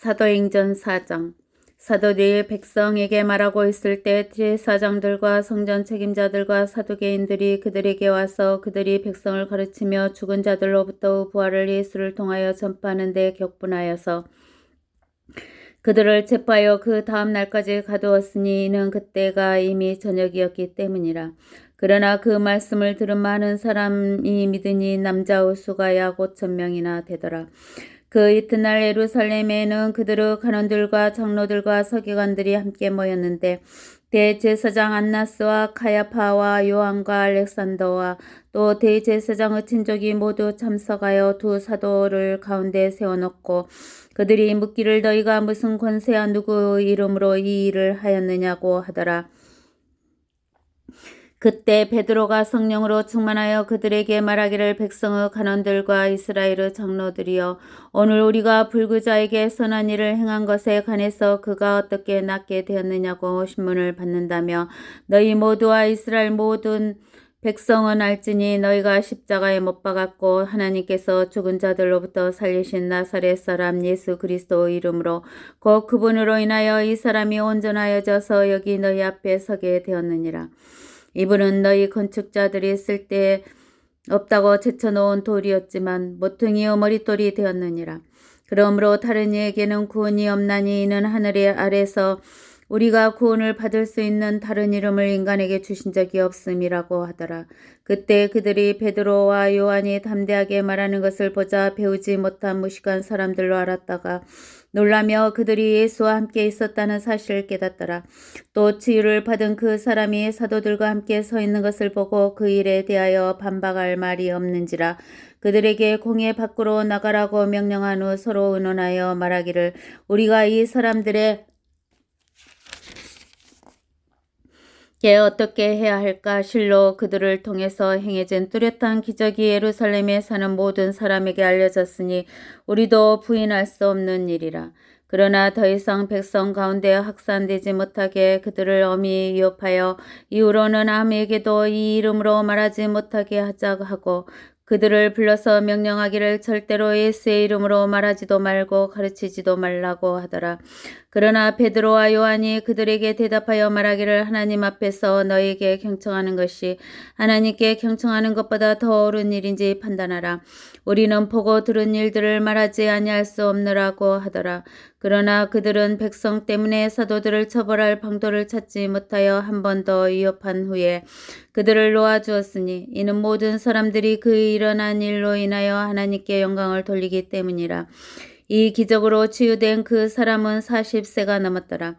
사도행전 4장 사도들이 백성에게 말하고 있을 때 제사장들과 성전 책임자들과 사두개인들이 그들에게 와서 그들이 백성을 가르치며 죽은 자들로부터 부활을 예수를 통하여 전파하는 데 격분하여서 그들을 체포하여 그 다음 날까지 가두었으니 이는 그때가 이미 저녁이었기 때문이라. 그러나 그 말씀을 들은 많은 사람이 믿으니 남자 우수가 약 5천 명이나 되더라. 그 이튿날 예루살렘에는 그들의 간원들과 장로들과 서기관들이 함께 모였는데 대제사장 안나스와 카야파와 요한과 알렉산더와 또 대제사장의 친족이 모두 참석하여 두 사도를 가운데 세워놓고 그들이 묻기를 너희가 무슨 권세와 누구의 이름으로 이 일을 하였느냐고 하더라. 그때 베드로가 성령으로 충만하여 그들에게 말하기를 백성의 간원들과 이스라엘의 장로들이여 오늘 우리가 불구자에게 선한 일을 행한 것에 관해서 그가 어떻게 낫게 되었느냐고 신문을 받는다며 너희 모두와 이스라엘 모든 백성은 알지니 너희가 십자가에 못 박았고 하나님께서 죽은 자들로부터 살리신 나사렛 사람 예수 그리스도의 이름으로 곧 그분으로 인하여 이 사람이 온전하여져서 여기 너희 앞에 서게 되었느니라. 이분은 너희 건축자들이 쓸때 없다고 제쳐놓은 돌이었지만 모퉁이의 머릿돌이 되었느니라. 그러므로 다른 이에게는 구원이 없나니 이는 하늘의 아래서 우리가 구원을 받을 수 있는 다른 이름을 인간에게 주신 적이 없음이라고 하더라. 그때 그들이 베드로와 요한이 담대하게 말하는 것을 보자 배우지 못한 무식한 사람들로 알았다가 놀라며 그들이 예수와 함께 있었다는 사실을 깨닫더라. 또 치유를 받은 그 사람이 사도들과 함께 서 있는 것을 보고 그 일에 대하여 반박할 말이 없는지라 그들에게 공회 밖으로 나가라고 명령한 후 서로 의논하여 말하기를 우리가 이 사람들의 게 어떻게 해야 할까? 실로 그들을 통해서 행해진 뚜렷한 기적이 예루살렘에 사는 모든 사람에게 알려졌으니 우리도 부인할 수 없는 일이라. 그러나 더 이상 백성 가운데 확산되지 못하게 그들을 엄히 위협하여 이후로는 아무에게도 이 이름으로 말하지 못하게 하자 하고 그들을 불러서 명령하기를 절대로 예수의 이름으로 말하지도 말고 가르치지도 말라고 하더라. 그러나 베드로와 요한이 그들에게 대답하여 말하기를 하나님 앞에서 너에게 경청하는 것이 하나님께 경청하는 것보다 더 옳은 일인지 판단하라. 우리는 보고 들은 일들을 말하지 아니할 수 없느라고 하더라. 그러나 그들은 백성 때문에 사도들을 처벌할 방도를 찾지 못하여 한 번 더 위협한 후에 그들을 놓아주었으니 이는 모든 사람들이 그 일어난 일로 인하여 하나님께 영광을 돌리기 때문이라. 이 기적으로 치유된 그 사람은 40세가 넘었더라.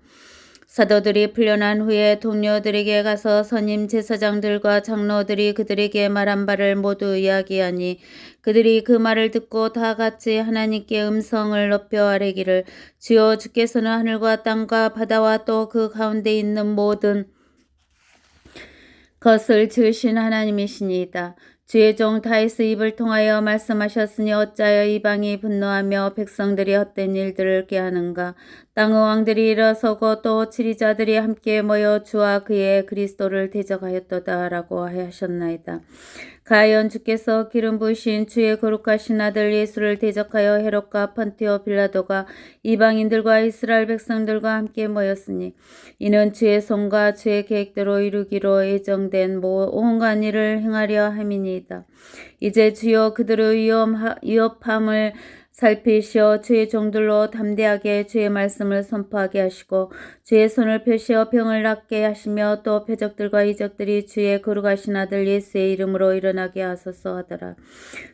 사도들이 풀려난 후에 동료들에게 가서 선임 제사장들과 장로들이 그들에게 말한 바를 모두 이야기하니 그들이 그 말을 듣고 다 같이 하나님께 음성을 높여 아뢰기를 주여 주께서는 하늘과 땅과 바다와 또 그 가운데 있는 모든 것을 지으신 하나님이시니이다. 주의 종 다이스 입을 통하여 말씀하셨으니 어찌하여 이방이 분노하며 백성들이 헛된 일들을 깨하는가 땅의 왕들이 일어서고 또 치리자들이 함께 모여 주와 그의 그리스도를 대적하였도다라고 하셨나이다. 가연 주께서 기름 부으신 주의 거룩하신 아들 예수를 대적하여 헤롯과 펀티오 빌라도가 이방인들과 이스라엘 백성들과 함께 모였으니 이는 주의 손과 주의 계획대로 이루기로 예정된 온갖 일을 행하려 함이니이다. 이제 주여 그들의 위협함을 살피시어 주의 종들로 담대하게 주의 말씀을 선포하게 하시고 주의 손을 펴시어 병을 낫게 하시며 또 표적들과 이적들이 주의 거룩하신 아들 예수의 이름으로 일어나게 하소서 하더라.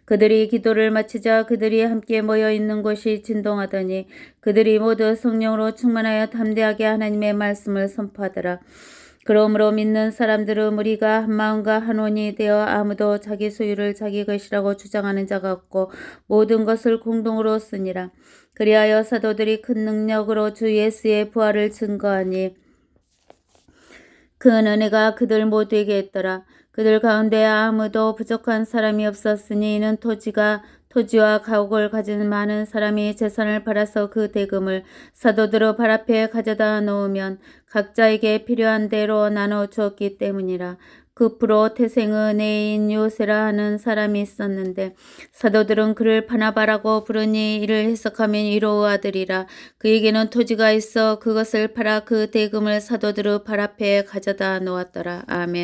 그들이 기도를 마치자 그들이 함께 모여 있는 곳이 진동하더니 그들이 모두 성령으로 충만하여 담대하게 하나님의 말씀을 선포하더라. 그러므로 믿는 사람들의 무리가 한 마음과 한 원이 되어 아무도 자기 소유를 자기 것이라고 주장하는 자가 없고 모든 것을 공동으로 쓰니라. 그리하여 사도들이 큰 능력으로 주 예수의 부활을 증거하니 그 은혜가 그들 모두에게 있더라. 그들 가운데 아무도 부족한 사람이 없었으니 이는 토지가 토지와 가옥을 가진 많은 사람이 재산을 팔아서 그 대금을 사도들의 발 앞에 가져다 놓으면 각자에게 필요한 대로 나눠 주었기 때문이라. 그 프로 태생의 애인 요세라 하는 사람이 있었는데 사도들은 그를 바나바라고 부르니 이를 해석하면 이로의 아들이라 그에게는 토지가 있어 그것을 팔아 그 대금을 사도들의 발 앞에 가져다 놓았더라 아멘.